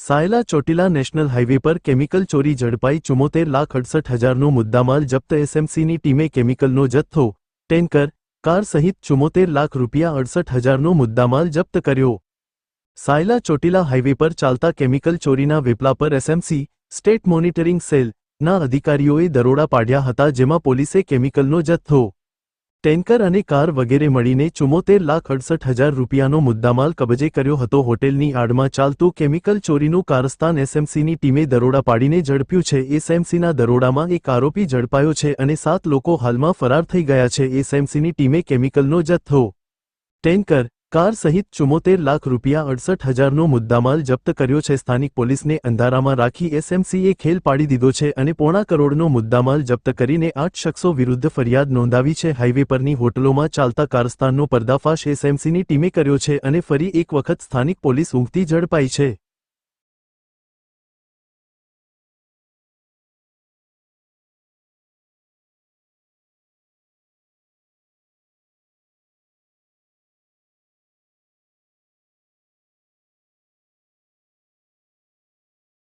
Sayla Chotila national highway પર chemical ચોરી ઝડપાઈ ચુમ્મોતેર લાખ અડસઠ હજારનો મુદ્દામાલ જપ્ત એસએમસીની ટીમે કેમિકલનો જથ્થો, ટેન્કર, કાર સહિત ચુમ્મોતેર લાખ રૂપિયા અડસઠ હજારનો મુદ્દામાલ જપ્ત કર્યો. સાયલા ચોટીલા હાઇવે પર ચાલતા કેમિકલ ચોરીના વેપલા પર એસએમસી, સ્ટેટ મોનિટરિંગ સેલ ના અધિકારીઓએ દરોડા પાડ્યા હતા જેમાં પોલીસે કેમિકલનો જથ્થો ટેન્કર અને કાર વગેરે મળીને ચુમ્મોતેર લાખ અડસઠ હજાર રૂપિયાનો મુદ્દામાલ કબજે કર્યો હતો. હોટેલની આડમાં ચાલતું કેમિકલ ચોરીનું કારસ્તાન એસએમસીની ટીમે દરોડા પાડીને ઝડપ્યું છે. એસએમસીના દરોડામાં એક આરોપી ઝડપાયો છે અને સાત લોકો હાલમાં ફરાર થઈ ગયા છે. એસએમસીની ટીમે કેમિકલનો જથ્થો, ટેન્કર કાર સહિત ચુમ્મોતેર લાખ રૂપિયા અડસઠ હજારનો મુદ્દામાલ જપ્ત કર્યો છે. સ્થાનિક પોલીસને અંધારામાં રાખી એસએમસીએ ખેલ પાડી દીધો છે અને પોણા કરોડનો મુદ્દામાલ જપ્ત કરીને આઠ શખ્સો વિરુદ્ધ ફરિયાદ નોંધાવી છે. હાઇવે પરની હોટલોમાં ચાલતા કારસ્તાનનો પર્દાફાશ એસએમસીની ટીમે કર્યો છે અને ફરી એક વખત સ્થાનિક પોલીસ ઊંઘતી ઝડપાઈ છે.